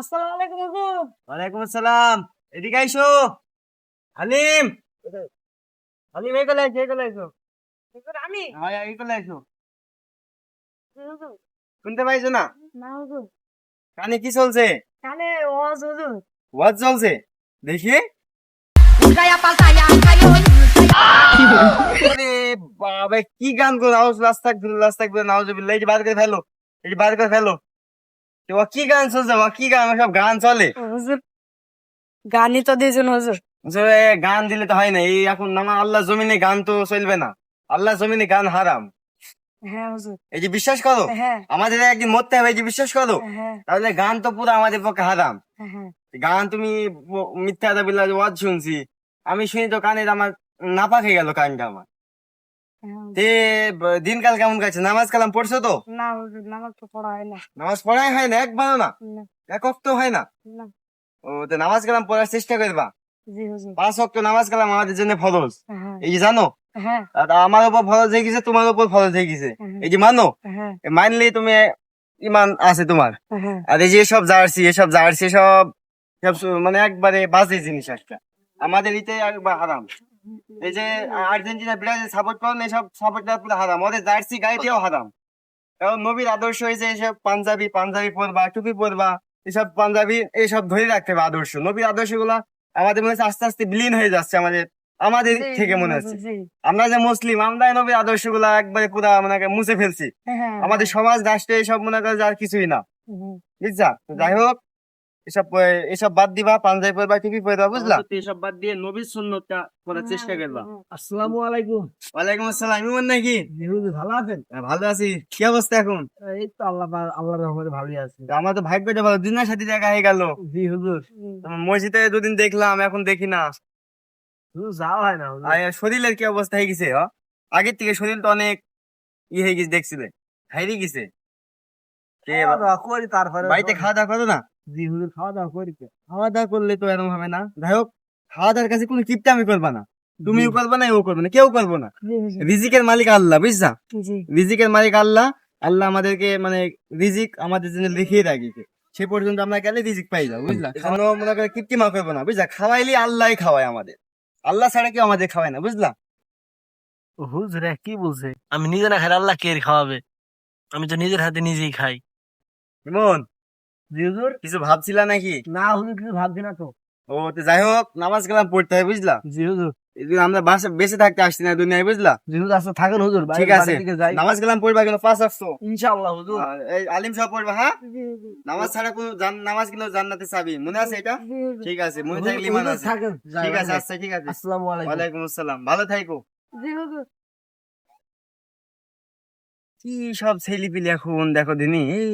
আসসালামু আলাইকুম হুজুর ওয়ালাইকুম আসসালাম এদিকে আইসো হালিম হালিম এই কোলে আইসো এই কোলে আইসো হুজুর আমি হ্যাঁ এই কোলে আইসো হুজুর শুনতে পাইছো না না হুজুর কানে কি চলছে কানে ওয়াজ হুজুর ওয়াজ চলছে দেখি আরে বাবা কি গান করো নাউজ রাস্তা রাস্তা করে নাউজ বিল্লাহ এই বার করে ফেলো এই বার করে ফেলো কি গান কি গান? সব গান চলে? হুজুর গানই তো দিয়েছেন হুজুর। যে গান দিলে তো হয় না। এই এখন নামা আল্লাহ জমিনে গান তো চলবে না। আল্লাহ জমিনে গান হারাম। হ্যাঁ হুজুর। এই যে বিশ্বাস করো? হ্যাঁ। আমাদের একদিন মরতে হবে এই যে বিশ্বাস করো? হ্যাঁ। তাহলে গান তো পুরো আমাদের পক্ষে হারাম। হ্যাঁ গান তুমি মিথ্যা আদা বিল্লাহ ওয়াজ শুনছি। আমি শুনি তো কানে আমার নাপা খেয়ে গেল কানটা আমার। হ্যাঁ। তে দিনকাল কেমন কাছে নামাজ কালাম পড়ছো তো? না হুজুর নামাজ তো পড়া হয় না। নামাজ পড়াই হয় না একবারও না। এক অক্ত হয় না? ও তো নামাজ কালাম পড়ার চেষ্টা করবা? জি হুজুর। পাঁচ অক্ত নামাজ কালাম আমাদের জন্য ফরজ। হ্যাঁ। এই যে জানো? হ্যাঁ। আর আমার উপর ফরজ হয়ে গেছে তোমার উপর ফরজ হয়ে গেছে। হ্যাঁ, এই যে মানো? হ্যাঁ। মানলেই তুমি ইমান আছে তোমার। হ্যাঁ। আর এই যে সব জার্সি এসব জার্সি সব সব মানে একবারে বাজে জিনিস একটা। আমাদের ইতে একবার হারাম। এই যে আর্জেন্টিনা ব্রাজিল সাপোর্ট করেন এসব হারাম। ওদের জার্সি হারাম। কারণ নবীর আদর্শ হয়েছে এসব পাঞ্জাবি পাঞ্জাবি পরবা টুপি পরবা এসব পাঞ্জাবি এসব ধরে রাখতে হবে আদর্শ। নবীর আদর্শগুলা আমাদের মনে হচ্ছে আস্তে আস্তে বিলীন হয়ে যাচ্ছে আমাদের আমাদের থেকে মনে হচ্ছে। আমরা যে মুসলিম আমরা নবীর আদর্শগুলা একবারে পুরা মানে মুছে ফেলছি। হ্যাঁ আমাদের সমাজ রাষ্ট্রে এসব মনে করে যে আর কিছুই না। বুঝছা যাই হোক এসব এসব বাদ দিবা পাঞ্জাবি পরবা টুপি পরবা বুঝলা? এসব বাদ দিয়ে নবীর সুন্নতটা করার চেষ্টা করবা। আসসালামু আলাইকুম। ওয়ালাইকুম আসসালাম ইমন নাকি? হুজুর ভালো আছেন? হ্যাঁ, ভালো আছি। কি অবস্থা এখন? এই তো আল্লাহ আল্লাহর রহমতে ভালোই আছি। আমার তো ভাগ্যটা ভালো। সাথে দেখা হয়ে গেল। জি হুজুর। মসজিদে দুদিন দেখলাম এখন দেখি না। হুজুর যাওয়া হয় না শরীরের কি অবস্থা হয়ে গেছে হ? আগের থেকে শরীর তো অনেক ই হয়ে গেছে দেখছিলে। হাইরে গেছে। তারপরে বাড়িতে খাওয়া দাওয়া করো না? জি হুজুর খাওয়া দাওয়া করি তো। খাওয়া দাওয়া করলে তো এরকম হবে না। যাই হোক খাওয়া দাওয়ার কাছে কোনো কিপটা আমি করবা না। তুমিও করবে না ও করবে না কেউ করব না। রিজিকের মালিক আল্লাহ বুঝছা? রিজিকের মালিক আল্লাহ। আল্লাহ আমাদেরকে মানে রিজিক আমাদের জন্য লিখিয়ে রাখিছে সে পর্যন্ত আমরা গেলে রিজিক পাই যাব বুঝলা? খাওয়ানো মনে করে কৃত্রিমা করব না বুঝলা? খাওয়াইলে আল্লাহ খাওয়ায় আমাদের। আল্লাহ ছাড়া কেউ আমাদের খাওয়ায় না বুঝলা? হুজুর কি বলছে? আমি নিজে না খাই আল্লাহ কে খাওয়াবে? আমি তো নিজের হাতে নিজেই খাই। ইমন জি হুজুর কিছু ভাবছিলা নাকি? না হুজুর কিছু ভাবছি না তো। ও তো যাই হোক নামাজ কালাম পড়তে হয় বুঝলা? জি হুজুর আমরা বাসে বেঁচে থাকতে আসছি না দুনিয়ায় বুঝলা? হুজুর আচ্ছা থাকেন হুজুর ঠিক আছে। নামাজ কালাম পড়বা কিন্তু পাঁচ আসছো। ইনশাআল্লাহ হুজুর। এই আলিম সব পড়বা হ্যাঁ? নামাজ ছাড়া কোনো জান- নামাজ কিন্তু জান্নাতে চাবি মনে আছে এটা? ঠিক আছে মনে থাকলে ইমান আছে। ঠিক আছে আচ্ছা ঠিক আছে। আসসালামু আলাইকুম। ওয়ালাইকুম আসসালাম ভালো জি হুজুর, কি সব ছেলিপিলি এখন দেখো দিনি এই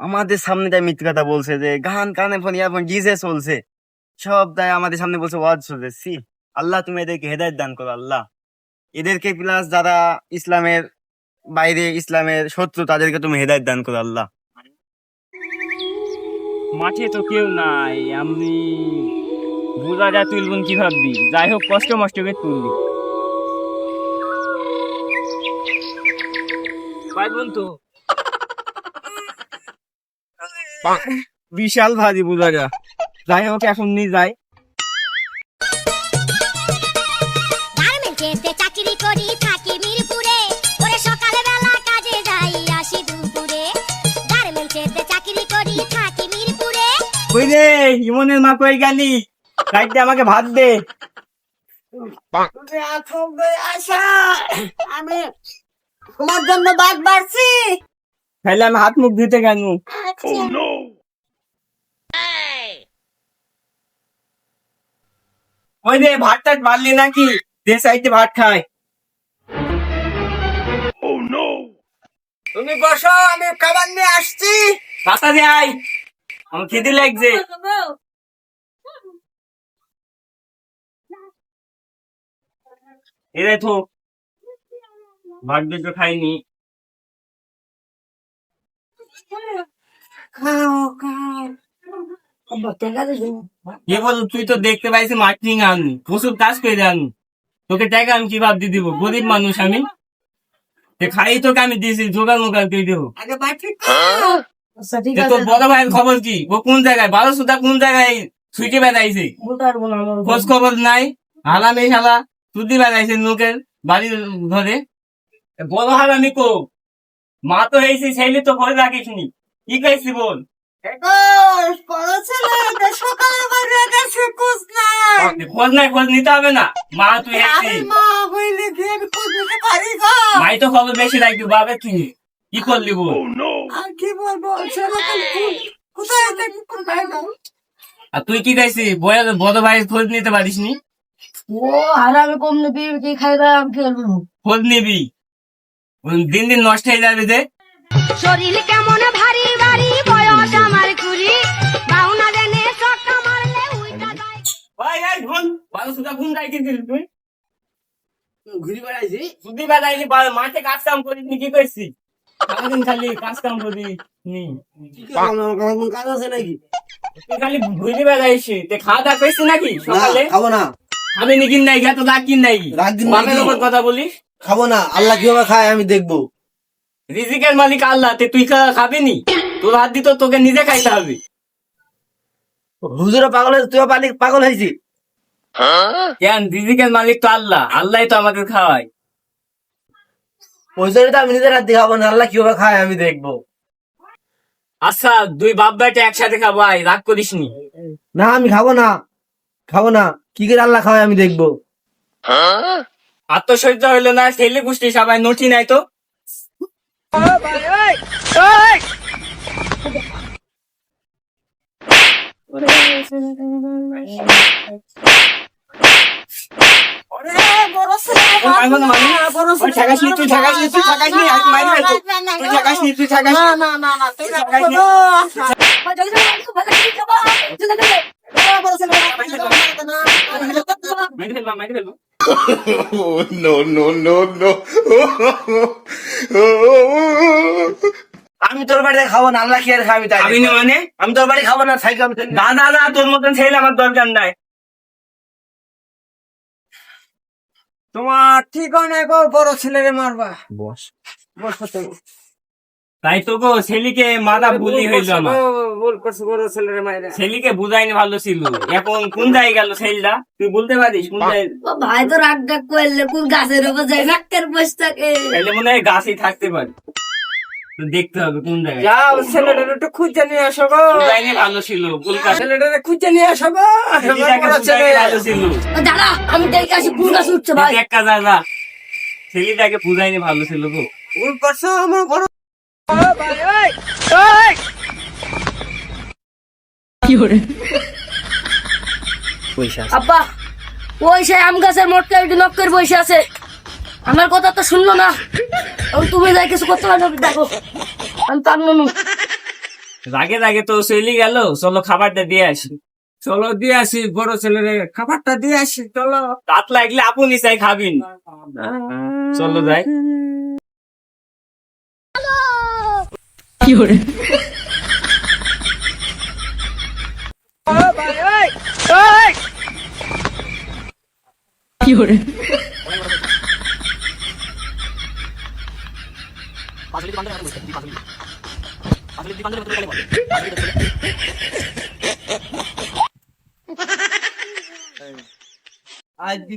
আমাদের সামনে তাই মিথ্যে কথা বলছে যে, গান কানে ফোন ইয়ারফোন ডিজে চলছে সব তাই আমাদের সামনে বলছে, ওয়াজ চলছে। সি আল্লাহ তুমি এদেরকে হেদায়ত দান করো, আল্লাহ। এদেরকে প্লাস যারা ইসলামের বাইরে, ইসলামের শত্রু, তাদেরকে তুমি হেদায়ত দান করো, আল্লাহ। মাঠে তো কেউ নাই, আমি বোঝা যা তুলবেন কি ভাববি? যাই হোক, কষ্ট মষ্ট করে তুলবি। পারবেন তো বিশাল ভাজি বোঝা যা যাই হোক এখন নিয়ে যাই। চাকরি করি থাকি মিরপুরে। ওরে সকালে বেলা কাজে যাই আসি দুপুরে। গার্মেন্টসেতে চাকরি করি থাকি মিরপুরে। কই রে ইমনের মা কই গেলি? কাইতে আমাকে ভাত দে। আমি তোমার জন্য ভাত বাড়ছি। তাহলে আমি হাত মুখ ধুতে কেন ওই রে ভাত টাত মারলি নাকি? দে সাইডে ভাত খাই। তুমি বসো আমি খাবার নিয়ে আসছি। পাতা দে আই আমার খিদে লাগছে। এ দেখো ভাত দুটো খাইনি। এ বল তুই তো দেখতে পাইছি মার্কেটিং আননি। প্রচুর কাজ করে আননি। তোকে টাকা আমি কি ভাব দিয়ে দিব? গরিব মানুষ আমি। খাই তোকে আমি দিয়েছি জোগাড় মোগাড় করে দেবো। আগে বাটি আচ্ছা তোর বড় ভাইয়ের খবর কি? ও কোন জায়গায়? বারো সুতা কোন জায়গায় ছুটে বেড়াইছে খোঁজ খবর নাই। হালাম শালা তুদি বেড়াইছে লোকের বাড়ির ঘরে। বড় হারামি কো? মা তো হয়েছে ছেলে তো ভয় রাখিস নি কি খাইছি বল? ছেলে সকালে বাইরে গেছে কুছ নাই। খোঁজ নাই খোঁজ নিতে হবে না। মা তুই কি আমি খোঁজ নিতে পারি গো। মাই তো খবর বেশি রাখবি বাবে তুই কি করলি আর কি বলব কোথায় থাকি কোথায় না আর তুই কি খাইছি? বড় ভাই খোঁজ নিতে পারিস নি? ও হারামে কম নেবি কি খাইবা আমি খেলব খোঁজ নিবি। দিন দিন নষ্ট হয়ে যাবে যে। শরীর কেমন ভারী ভারী ভাই সুদা তুই। ঘুরি বেড়াইছি সুদি মাঠে কাজ কাম কি করছি? সারাদিন খালি কাজ কাম করি নি। কাজ আছে নাকি? তুই খালি ঘুরি বেড়াইছি। তে খাওয়া দাওয়া করছিস নাকি সকালে? খাব না। আমি নিকিন নাই গা তো দাগ কিন নাই? রাগ বাপের? উপর কথা বলিস? খাব না আল্লাহ কীভাবে খায় আমি দেখব। রিজিকের মালিক আল্লাহ তে তুই খাবি নি? তোর হাত দিত তোকে নিজে খাইতে হবে। হুজুরে পাগল হয়েছে তুইও পালি পাগল হয়েছি কেন? রিজিকের মালিক তো আল্লাহ। আল্লাহ তো আমাদের খাওয়ায়। ওই তো আমি নিজের হাত দিয়ে খাব না আল্লাহ কীভাবে খায় আমি দেখব। আচ্ছা দুই বাপ বেটা একসাথে খাব আয় রাগ করিস নি। না আমি খাব না। খাব না। কি করে আল্লাহ খাওয়ায় আমি দেখব? আত্মসহ্য হইল না ছেলে গোষ্ঠী সবাই নটি নাই তো? বড় ছেলে মারবো না, মারবো আমি তোর বাড়িতে খাব না আল্লাহ কি আর খাবি তাই খাবি না মানে? আমি তোর বাড়ি খাব না সাইকেল আমি না না না তোর মতন ছেলে আমার দরকার নাই। তোমার ঠিকানা গো বড় ছেলেরে মারবা। বস। বসো তাই তো গো ছেলিকে মাথা ভুলি হইল আমার। ভুল করছ বড় ছেলেরে মাইরে। ছেলিকে বুঝাইনি ভালো ছিল। এখন কোন জায়গায় গেল ছেলেটা? তুই বলতে পারিস কোন জায়গায়? ভাই তো রাগ ডাক করলে কোন গাছের উপর যাই নাকের বসে থাকে ছেলে মনে হয় গাছই থাকতে পারে। দেখতে হবে কোন জায়গায়। যাও ছেলেটার একটু খুঁজে নিয়ে আসো গো। বুঝাইনি ভালো ছিল? ছেলেটারে খুঁজে নিয়ে আসো গো। ভালো ছিল। দাদা আমি দেখে আসি গাছ উঠছে ভাই। কাজা যা। ছেলেটাকে ভালো ছিল গো ভুল করছ আমার বড় পয়সা আব্বা ওই সে আম গাছের মোটকা একটু নক করে বসে আছে। আমার কথা তো শুনলো না। তুমি যাই কিছু করতে পারো দেখো। আমি না। রাগে রাগে তো চলি গেল চলো খাবারটা দিয়ে আসি। চলো দিয়ে আসি বড় ছেলেরে খাবারটা দিয়ে আসি চলো। দাঁত লাগলে আপনি চাই খাবিন। চলো যাই। কি আজ কি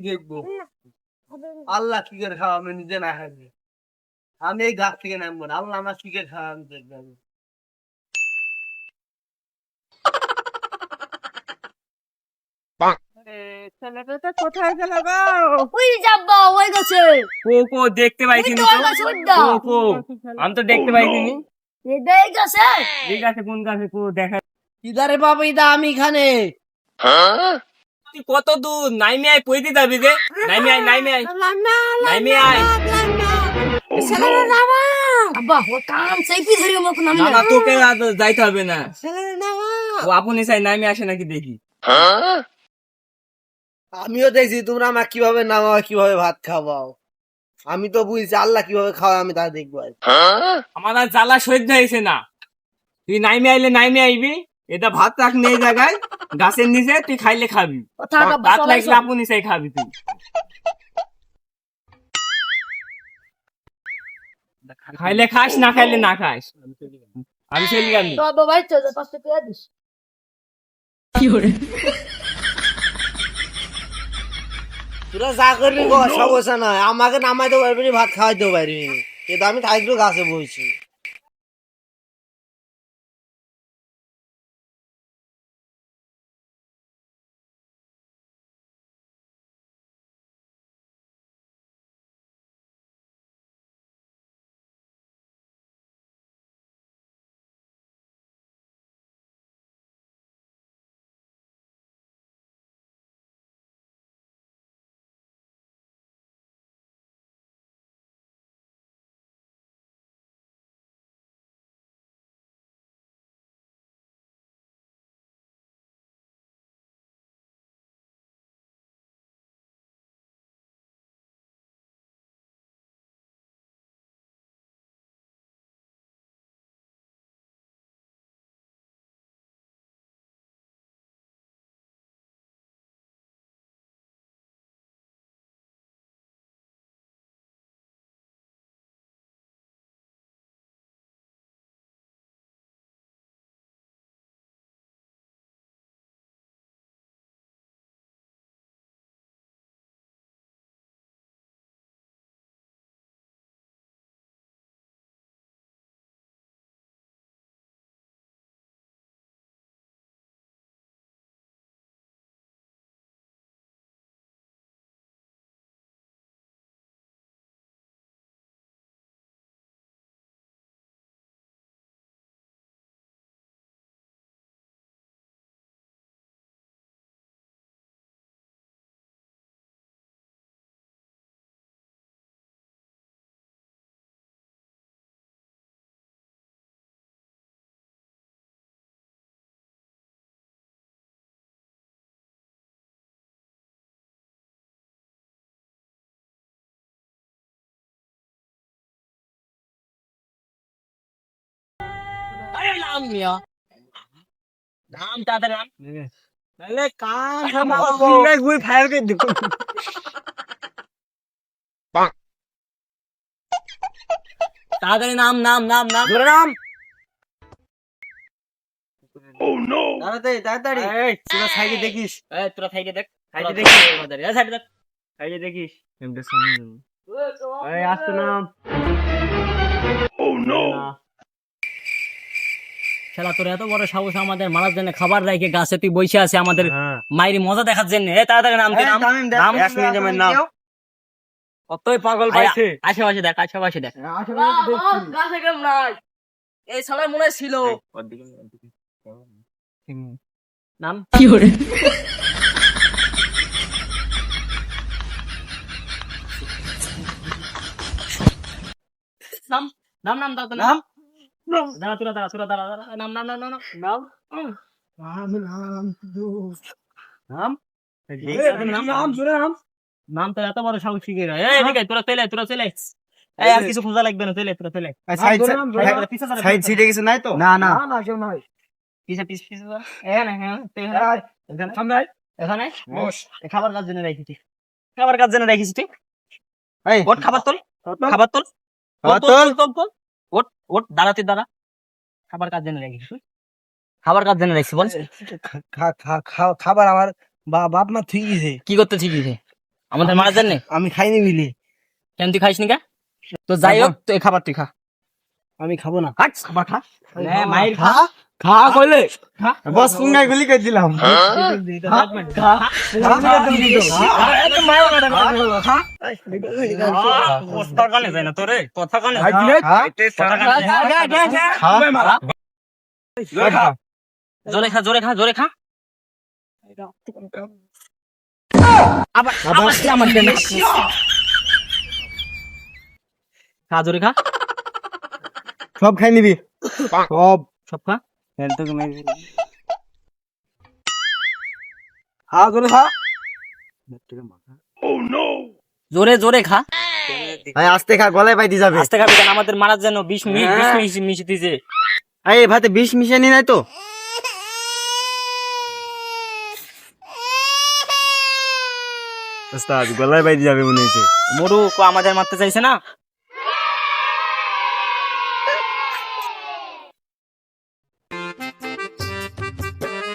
দেখব। আল্লাহ কি করে খাওয়া, আমি নিজে না খাবি আমি এই গাছ থেকে নামবো না, আল্লাহ আমার কি করে খাওয়া, আমি দেখব। ছেলেটা কোথায় গেল গো? ওই যাব ওই গেছে। কো কো দেখতে পাইছি তো ওই গাছে ওই দাও। কো কো আমি তো দেখতে পাইছি এটাই গেছে। ঠিক আছে কোন গাছে কো দেখা। ইদারে বাবা ইদা আমি এখানে। তুই কত দূর? নাইমে আয় পইতে যাবি রে নাইমে আয় নাইমে আয় নাইমে আয় ছেলেটা নামা আব্বা ও কাম সেই কি ধরে মুখ নাম না না তোকে যাইতে হবে না। নামা ও আপনি চাই নাইমে আসে নাকি দেখি। আমিও দেখছি তোমরা আমার কীভাবে নামাও কীভাবে ভাত খাওয়াও। আমি তো বুঝছি আল্লাহ কীভাবে খাওয়ায় আমি তা দেখব আজ। আমার আর জ্বালা সহ্য হয়েছে না। তুই নাইমে আইলে নাইমে আইবি এটা ভাত রাখ নেই জায়গায় গাছের নিচে তুই খাইলে খাবি। ভাত লাগলে আপনি চাই খাবি তুই। খাইলে খাস না খাইলে না খাস। আমি লিগে আমি তো আব্বা ভাই তো পাঁচটা পেয়ে দিস। তোরা যা করবি কর সমস্যা নাই আমাকে নামাইতে পারবি ভাত খাওয়াইতে পারবি। কিন্তু আমি থাকলেও গাছে বইছি নাম মিয়া নাম তাদের নাম তাহলে কার গুই ফায়ার করে দিব তাড়াতাড়ি নাম নাম নাম নাম ধরে নাম তাড়াতাড়ি তাড়াতাড়ি এই তোরা সাইডে দেখিস এই তোরা সাইডে দেখ সাইডে দেখিস এই সাইডে দেখ সাইডে দেখিস এই আসতে নাম শালা তোর এত বড় সাহস আমাদের? মারার জন্য খাবার রেখে গাছে তুই বসে আছে আমাদের হ্যাঁ। মায়ের মজা দেখার জন্য? এ তাড়াতাড়ি নাম নাম নাম কতই পাগল পাইছে আশেপাশে দেখ আশেপাশে দেখ। গাছে কেম নাই। এই সালা মনে ছিল। নাম? নাম? নাম নাম দাও নাম? দাঁড়া তোরা দাঁড়া তোরা দাঁড়া দাঁড়া নাম নাম নাম নাম নাম নাম নাম নাম জোরে নাম নাম তো এত বড় সাহস শিখে এই ঠিক তোরা চলে তোরা চলে এই আর কিছু খোঁজা লাগবে না চলে তোরা চলে সাইড সাইড পিছে সরে, সাইড পিছে সিটে কিছু নাই তো? না না। সরে। পিছে পিছে পিছে সরে। এখানে এখানে তুই এখানে। এখানে? এখানে বস খাবার কাজ জন্য রাখিস তুই। খাবার কাজ জন্য রাখিস তুই? এই। খাবার তোল। খাবার তোল? খাবার তোল। তোল তোল। ওট দাঁড়াতে দাঁড়া। খাবার কাজ জন্য রাখিস তুই? খাবার কাজ জন্য রাখছি বল। খাবার আমার বা- বাপ মা ঠিক গেছে কি করতে শিখিস আমাদের মারার জন্য? আমি খাইনি বিলি কেন তুই খাইস নি কা? তো যাই হোক তো খাবার তুই খা। আমি খাব না। খাবার খা। নে, মায়ের খা। খা কইলে? বস পুঙ্গাই গুলি করে দিলাম। কথা কানে যায় না তোরে? কথা কানে? কথা কানে যায়। খা। জোরে খা জোরে খা জোরে খা আবার আবার আমার খা জোরে খা সব খাই নিবি। সব। সব খা? খা। করে খা জোরে জোরে খা। ভাই আস্তে খা গলায় পাইতে যাবে। আস্তে খাবি কেন আমাদের মারার জন্য বিষ মিনিট বিষ মিনিট মিশে দিছে এই ভাতে বিষ মিশানি নাই তো? ওস্তাদ গলায় পাইতে যাবে মনে হয়েছে মরু কো আমাদের মারতে চাইছে না?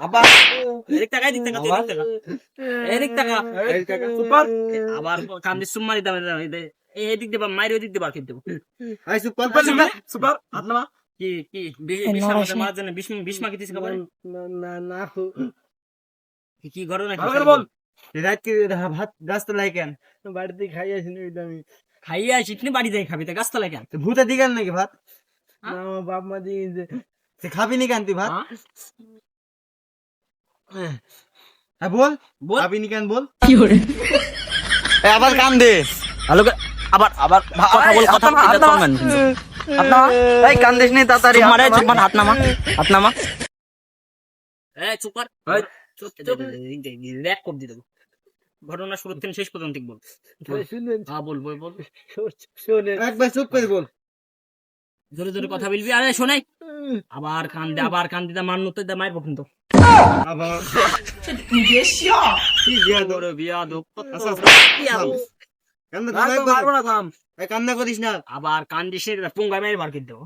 আবার এদিক তাকাই দিক এদিক দামে দেবা মাইর ওদিক দেবা কিন্তু সুপার হাত নামা কি কি না না কি- কি ঘটনা কি? ভালো বল। রাত কি ভাত গাছ লাই কেন? বাড়িতে খাই আসিনি ওইটা আমি। খাইয়ে আসিস নি বাড়ি যাই খাবি তা গাছতলা কেন ভূতে দিগান নাকি ভাত বাপ মা দিয়ে খাবি নি কেন তুই ভাত হ্যাঁ? হ্যাঁ বল বল। খাবি নি কেন বল এ, আবার কান দে ভালো করে আবার আবার কথা বল কথা হাত এই কান দিস নি তাড়াতাড়ি মারে নামা। হাত নামা হাত নামা এ চুপ কর চুপ চুপ র্যাক করে দিয়ে দেবো ঘটনা শুরু থেকে শেষ পর্যন্ত বল। শুনেন। হ্যাঁ বল বল বল। শোনেন। একবার চুপ করে বল। জোরে জোরে কথা বলবি আরে শোনাই আবার কান দে আবার কান দিতে মার নতে দে মারবো কিন্তু আবার। আচ্ছা, কান্না তো মারবো না থাম। এই কান্না করিস না। আবার কান দিছে পুঙ্গা মেরে বার করে দেবো।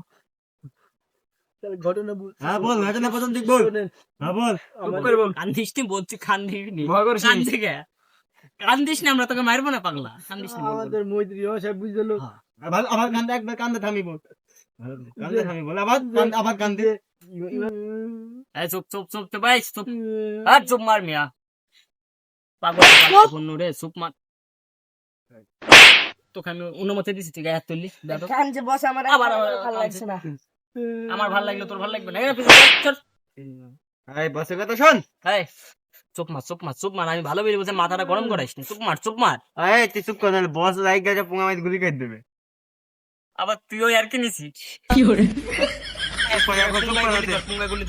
ঘটনা বুঝ হ্যাঁ বল ঘটনা প্রথম দিক বল। হ্যাঁ বল। আমাদের কান দিস নি বলছি কান দিস নি। ভয় করিস কান নি। কান আমরা তোকে মারবো না পাগলা। কান দিস নি। আমাদের মৈত্রী সাহেব বুঝলো হ্যাঁ। আবার আবার কান্দে একবার কান্দে থামি বল কান্দে থামি বল আবার কান- আবার কান্দে। এই চুপ চুপ চুপ চুপ ভাই চুপ। আর চুপ মার মিয়া। পাগল পাগল রে চুপ মার। তোকে আমি অনুমতি দিছি তুই গায়ে হাত তুললি খান যে বসে আমার আবার ভালো লাগছে না। আমার ভালো লাগল তোর ভালো লাগবে না। এই বসে কথা শোন। এই। চুপ মার চুপ মার চুপ মার আমি ভালো বেরিয়ে বলছি মাথাটা গরম করাইস চুপ মার চুপ মার। এই তুই চুপ কর নাহলে বস লাইক গেছে মাইত গুলি করে দেবে। আবার তুইও আর কি গুলি ধর, পুঙ্গা গুলি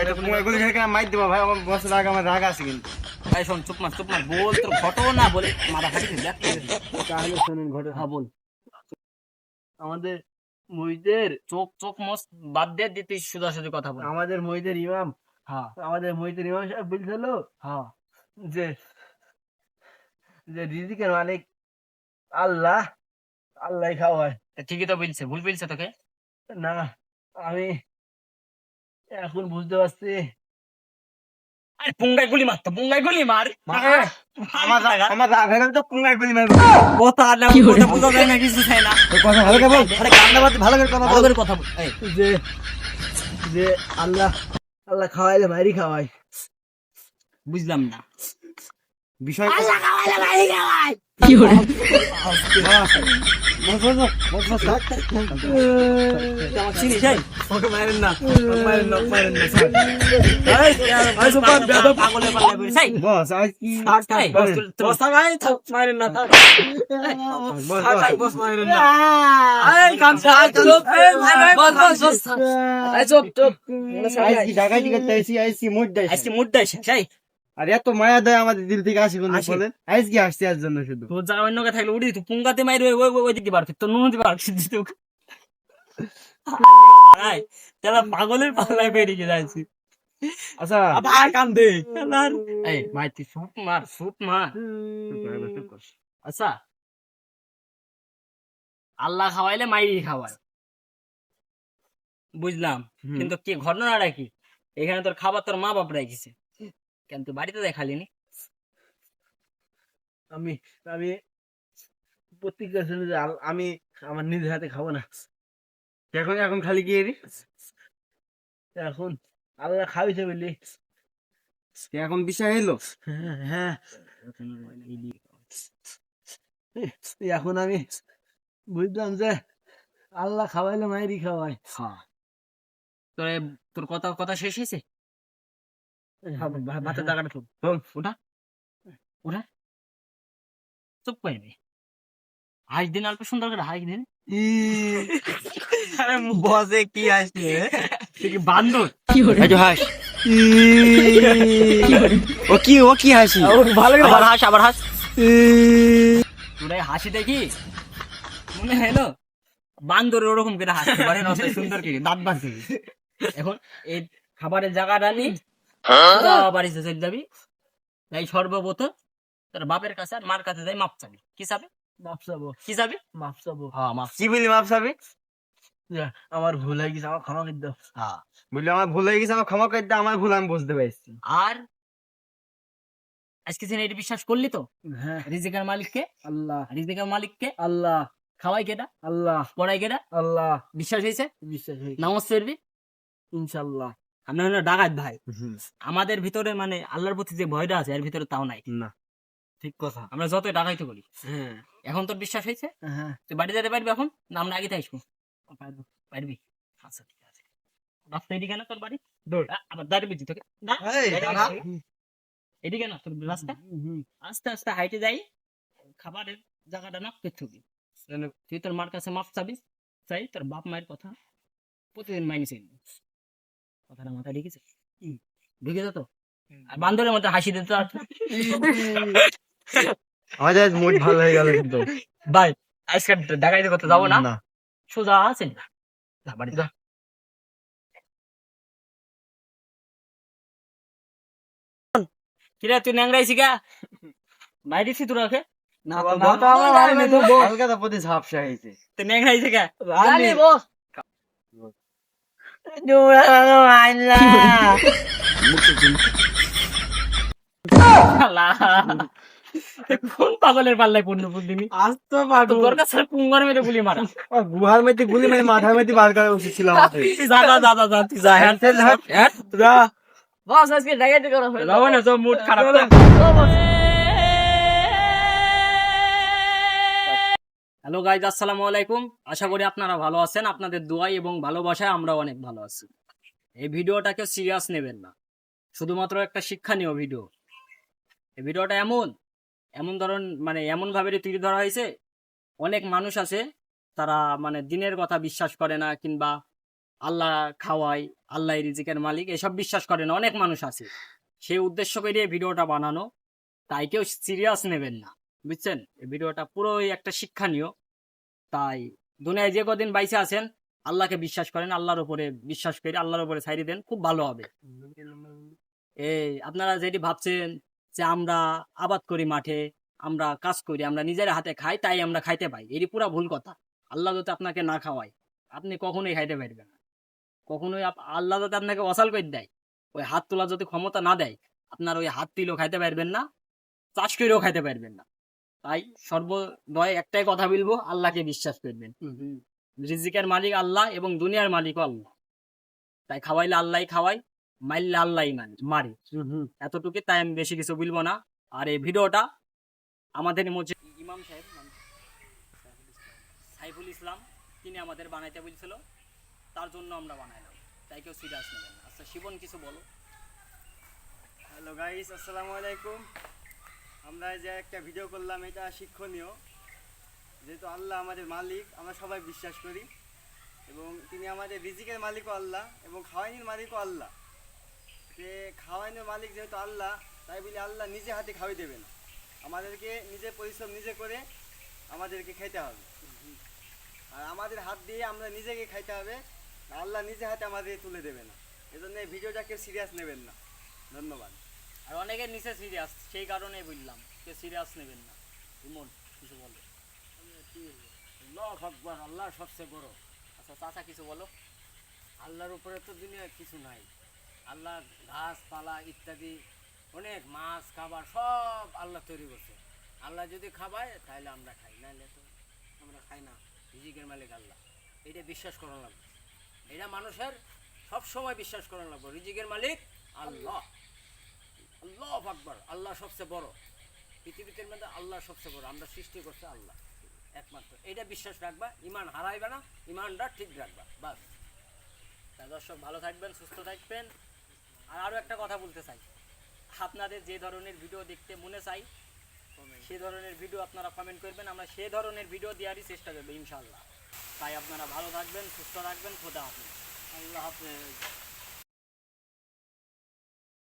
এটা পুঙ্গা গুলি খেয়ে মাইত দেবো ভাই আমার বস রাগ আমার রাগ আছে কিন্তু। এই শোন চুপ মার চুপ মার বল তোর ঘটনা বলে মাথা দেখ তাহলে শোনেন ঘটনা। হ্যাঁ বল। আমাদের মহিদের চোখ চোখ মস বাদ দিয়ে দিতে সুদা সুদি কথা বল। আমাদের মহিদের ইমাম হ্যাঁ। আমাদের মহিদের ইমাম সাহেব বলছিল হ্যাঁ। যে যে রিজিকের মালিক আল্লাহ আল্লাহ খাওয়ায় ঠিকই তো বলছে ভুল বলছে তোকে? না আমি এখন বুঝতে পারছি। আরে পুঙ্গাই গুলি মারতো পুঙ্গাই গুলি মার। আমার রাগ- আমার রাগ হয়ে তো পুঙ্গা গুলি মারবো। কথা না কথা বুঝা যায় না কিছু চাই না। কথা ভালো করে বল। আরে বাদ ভালো করে কথা ভালো করে কথা বল। এই, যে যে আল্লাহ আল্লাহ খাওয়াইলে মারি খাওয়াই। বুঝলাম না। বিষয় আল্লাহ খাওয়াইলে। বস আজ কি এই, আইসি আইসি মুড দেয় আর এত মায়া দেয় আমাদের দিল থেকে আসি কোন আসে। বলেন। আসছে আজ জন্য শুধু। তোর জায়গা অন্য কে থাকলে উঠি তুই পুঙ্গাতে মাইরে ওই ওই- ওই দিকে বার কর, নুন দিতে বার দিতে তাহলে পাগলের পাল্লায় বেরিয়ে যাচ্ছি আচ্ছা। ভাই কান্দে এই ভাই সুপ মার সুপ মার। আচ্ছা। আল্লাহ খাওয়াইলে মাইরি খাওয়ায়। বুঝলাম। কিন্তু কি ঘটনাটা কি? এখানে তোর খাবার তোর মা বাপ রেখেছে। কেন তুই বাড়িতে দেখালি নি? আমি আমি প্রতিজ্ঞা ছিল আমি আমার নিজের হাতে খাব না। এখন এখন খালি গিয়ে রে এখন আল্লাহ খাওয়াইছে বলি। এখন বিষয় এলো হ্যাঁ হ্যাঁ। এখন আমি বুঝলাম যে আল্লাহ খাওয়াইলে মায়েরই খাওয়াই হ্যাঁ। তোর তোর কথা কথা শেষ হয়েছে? ভাতের জায়গাটা চুপ ওটা ওটা চুপ করে নে। দিন অল্প সুন্দর করে দিন। বসে কি বান্দর? একটু হাস। ও কি ও কি হাসি? ভালো আবার হাস। আবার হাস। হাসি দেখি মনে হয় না? বান্দর ওরকম করে হাসতে পারে না সুন্দর করে দাঁত বাঁধতে এখন এই খাবারের জায়গাটা নি সোজা বাড়িতে চলে যাবি তাই সর্বপ্রথম তোর বাপের কাছে আর মার কাছে যাই মাপ চাবি। কি চাবি? মাপ চাবো। কি চাবি? মাপ চাবো। হ্যাঁ মাপ কি বলি মাপ সাবি আমার ভুল হয়ে গেছে আমার ক্ষমা করে দাও হ্যাঁ। বললি আমার ভুল হয়ে গেছে আমার ক্ষমা করে দে আমার ভুল আমি বুঝতে পারছি। আর আজকে দিন এটা বিশ্বাস করলি তো? হ্যাঁ। রিজিকের মালিককে? আল্লাহ। রিজিকের মালিককে? আল্লাহ। খাওয়াই কেটা আল্লাহ। পড়াই কেটা আল্লাহ। বিশ্বাস হয়েছে? বিশ্বাস হয়েছে। নামাজ পড়বি? ইনশাল্লাহ। আমরা হলো ডাকাত ভাই। আমাদের ভিতরে মানে আল্লাহর প্রতি যে ভয়টা আছে এর ভিতরে তাও নাই। না। ঠিক কথা। আমরা যত ডাকাইতে করি হ্যাঁ। এখন তোর বিশ্বাস হয়েছে? হ্যাঁ। তুই বাড়ি যেতে পারবি এখন? না আমরা আগে থাকব পারবি? আচ্ছা ঠিক আছে। রাস্তা এদিকে না তোর বাড়ি। দৌড়। আবার দাঁড়িয়ে তোকে। না, এদিকে না। তোর রাস্তা। আস্তে আস্তে হাইটে যাই। খাবারের জায়গাটা না হবে। তুই তোর মার কাছে মাপ চাবি। চাই তোর বাপ মায়ের কথা। প্রতিদিন মাইনে চাই। কথাটা মাথায় ঢুকেছে ঢুকে যেত আর বান্দরের মধ্যে হাসি দিত আর আমাদের মুড ভালো হয়ে গেল কিন্তু। ভাই আজকে ঢাকাইতে করতে যাব না? না। সোজা আছে যা বাড়ি যা। কিরে তুই ন্যাংরাইছি গা? মাইরিছি তোরা ওকে? না বাবা, তো তো আমার ভাই তো হালকা তো প্রতি ঝাপসা হয়েছে। তুই ন্যাংরাইছি গা? রানী। বস। শালা। কোন পাগলের পাল্লায় পূর্ণ দিনি আজ তো পারব। তোর কাছে পুঙ্গার মেরে গুলি মারা গুহার মধ্যে গুলি মানে মাথার মধ্যে বার করা উচিত ছিল যা যা, যা তুই যা হ্যাঁ হ্যাঁ। বস আজকে ডাকাইতে করা হয়ে যাব না তো মুড খারাপ হ্যালো গাইজ আসসালামু আলাইকুম। আশা করি আপনারা ভালো আছেন। আপনাদের দোয়াই এবং ভালোবাসায় আমরা অনেক ভালো আছি। এই ভিডিওটাকে সিরিয়াস নেবেন না। শুধুমাত্র একটা শিক্ষা শিক্ষণীয় ভিডিও। এই ভিডিওটা এমন এমন ধরন মানে এমন ভাবে তুলে ধরা হয়েছে। অনেক মানুষ আছে, তারা মানে দিনের কথা বিশ্বাস করে না কিংবা আল্লাহ খাওয়াই আল্লাহ রিজিকের মালিক এসব বিশ্বাস করে না। অনেক মানুষ আছে। সেই উদ্দেশ্য করে ভিডিওটা বানানো। তাই কেউ সিরিয়াস নেবেন না। বুঝছেন? এই ভিডিওটা পুরোই একটা শিক্ষণীয়। তাই দুনিয়ায় যে কদিন বাইসে আছেন, আল্লাহকে বিশ্বাস করেন, আল্লাহর উপরে বিশ্বাস করে আল্লাহর উপরে ছাইড়ে দেন, খুব ভালো হবে। এই আপনারা যেটি ভাবছেন যে আমরা আবাদ করি মাঠে, আমরা কাজ করি, আমরা নিজের হাতে খাই, তাই আমরা খাইতে পাই, এটি পুরা ভুল কথা। আল্লাহ যাতে আপনাকে না খাওয়ায়, আপনি কখনোই খাইতে পারবেন না। কখনোই আল্লাহ যাতে আপনাকে অসাল করে দেয়, ওই হাত তোলা যদি ক্ষমতা না দেয়, আপনার ওই হাত তুলেও খাইতে পারবেন না, চাষ করেও খাইতে পারবেন না। তাই সর্বদয় একটাই কথা বলব আল্লাহকে বিশ্বাস করবেন। রিজিকের মালিক আল্লাহ এবং দুনিয়ার মালিকও আল্লাহ। তাই খাওয়াইলে আল্লাহ খাওয়াই মারলে আল্লাহ মানে মারে। এতটুকু তাই আমি বেশি কিছু বলব না। আর এই ভিডিওটা আমাদের মধ্যে ইমাম সাহেব সাইফুল ইসলাম তিনি আমাদের বানাইতে বলছিল তার জন্য আমরা বানাইলাম। তাই কেউ সিরিয়াস নেবেন আচ্ছা শিবন কিছু বলো। হ্যালো গাইস আসসালামু আলাইকুম। আমরা যে একটা ভিডিও করলাম, এটা শিক্ষণীয়। যেহেতু আল্লাহ আমাদের মালিক, আমরা সবাই বিশ্বাস করি। এবং তিনি আমাদের রিজিকের মালিকও আল্লাহ এবং খাওয়াইনির মালিকও আল্লাহ। যে খাওয়াইনের মালিক যেহেতু আল্লাহ, তাই বলে আল্লাহ নিজে হাতে খাওয়াই দেবে না। আমাদেরকে নিজে পরিশ্রম নিজে করে আমাদেরকে খেতে হবে। আর আমাদের হাত দিয়ে আমরা নিজেকে খাইতে হবে, আল্লাহ নিজে হাতে আমাদের তুলে দেবে না। এজন্য এই ভিডিওটাকে সিরিয়াস নেবেন না। ধন্যবাদ। আর অনেকের নিচে সিরিয়াস সেই কারণেই বললাম কেউ সিরিয়াস নেবেন না। ইমন কিছু বলো। আল্লাহ সবচেয়ে বড়। আচ্ছা চাচা কিছু বলো। আল্লাহর উপরে তো দুনিয়ায় কিছু নাই। আল্লাহ গাছপালা ইত্যাদি অনেক মাছ খাবার সব আল্লাহ তৈরি করছে। আল্লাহ যদি খাবায় তাহলে আমরা খাই। নাহলে তো আমরা খাই না। রিজিকের মালিক আল্লাহ। এটা বিশ্বাস করা লাগবে। এটা মানুষের সব সময় বিশ্বাস করা লাগবে। রিজিকের মালিক আল্লাহ। আল্লাহ আকবর আল্লাহ সবচেয়ে বড়। পৃথিবীতে মধ্যে আল্লাহ সবচেয়ে বড় আমরা সৃষ্টি করছে আল্লাহ। একমাত্র। এটা বিশ্বাস রাখবা ইমান হারাইবে না ইমানটা ঠিক রাখবা বাস। তা দর্শক ভালো থাকবেন সুস্থ থাকবেন। আর আরও একটা কথা বলতে চাই। আপনাদের যে ধরনের ভিডিও দেখতে মনে চাই সে ধরনের ভিডিও আপনারা কমেন্ট করবেন আমরা সে ধরনের ভিডিও দেওয়ারই চেষ্টা করব ইনশাল্লাহ তাই আপনারা ভালো থাকবেন সুস্থ থাকবেন খোদা হাফেজ। আল্লাহ হাফেজ।